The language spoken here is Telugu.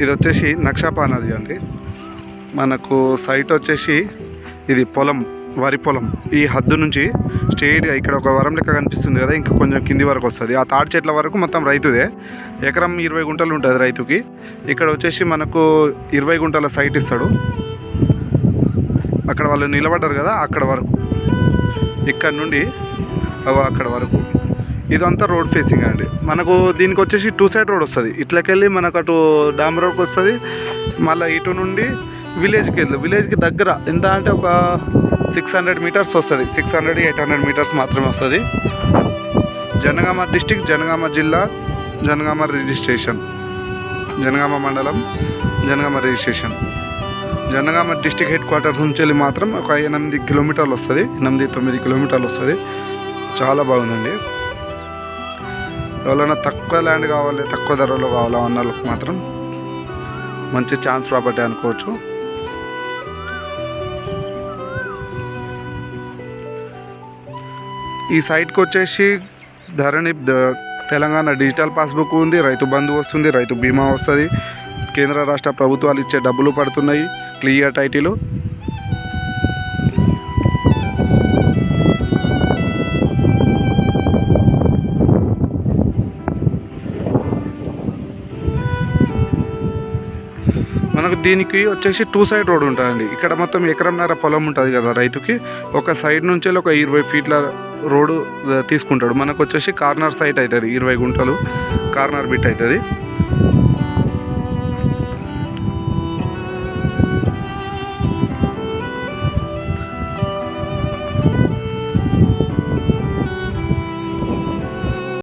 ఇది వచ్చేసి నక్షాపా నది అండి. మనకు సైట్ వచ్చేసి ఇది పొలం వరి పొలం. ఈ హద్దు నుంచి స్ట్రైట్గా ఇక్కడ ఒక వరం లెక్క కనిపిస్తుంది కదా ఇంకా కొంచెం కింది వరకు వస్తుంది. ఆ తాడి చెట్ల వరకు మొత్తం రైతుదే. ఎకరం ఇరవై గుంటలు ఉంటుంది రైతుకి. ఇక్కడ వచ్చేసి మనకు ఇరవై గుంటల సైట్ ఇస్తాడు. అక్కడ వాళ్ళు నిలబడ్డారు కదా అక్కడ వరకు. ఇక్కడ నుండి అగో అక్కడ వరకు. ఇదంతా రోడ్ ఫేసింగ్ అండి. మనకు దీనికి వచ్చేసి టూ సైడ్ రోడ్ వస్తుంది. ఇట్లకెళ్ళి మనకు అటు డామ్ రోడ్కి వస్తుంది మళ్ళీ ఇటు నుండి విలేజ్కి వెళ్ళి విలేజ్కి దగ్గర ఎంత అంటే ఒక సిక్స్ హండ్రెడ్ మీటర్స్ వస్తుంది. Six hundred eight hundred meters మాత్రమే వస్తుంది. జనగామ డిస్టిక్ జనగామ జిల్లా జనగామ రిజిస్ట్రేషన్. జనగామ మండలం Jangaon registration. Jangaon district headquarters నుంచి వెళ్ళి మాత్రం ఒక ఎనిమిది కిలోమీటర్లు వస్తుంది. ఎనిమిది తొమ్మిది కిలోమీటర్లు వస్తుంది. చాలా బాగుందండి. ఎవరైనా తక్కువ ల్యాండ్ కావాలి తక్కువ ధరలో కావాలా అన్న వాళ్ళకి మాత్రం మంచి ఛాన్స్ ప్రాపర్టీ అనుకోవచ్చు. ఈ సైట్కి వచ్చేసి ధరణి తెలంగాణ డిజిటల్ పాస్బుక్ ఉంది రైతు బంధు వస్తుంది రైతు బీమా వస్తుంది. కేంద్ర రాష్ట్ర ప్రభుత్వాలు ఇచ్చే డబ్బులు పడుతున్నాయి క్లియర్ టైటిల్ మనకు దీనికి వచ్చేసి టూ సైడ్ రోడ్ ఉంటుందండి. ఇక్కడ మొత్తం ఎకరంన్నర పొలం ఉంటుంది కదా రైతుకి. ఒక సైడ్ నుంచి వెళ్ళి ఒక ఇరవై ఫీట్ల రోడ్డు తీసుకుంటాడు. మనకు వచ్చేసి కార్నర్ సైట్ అవుతుంది ఇరవై గుంటలు. కార్నర్ బిట్ అవుతుంది.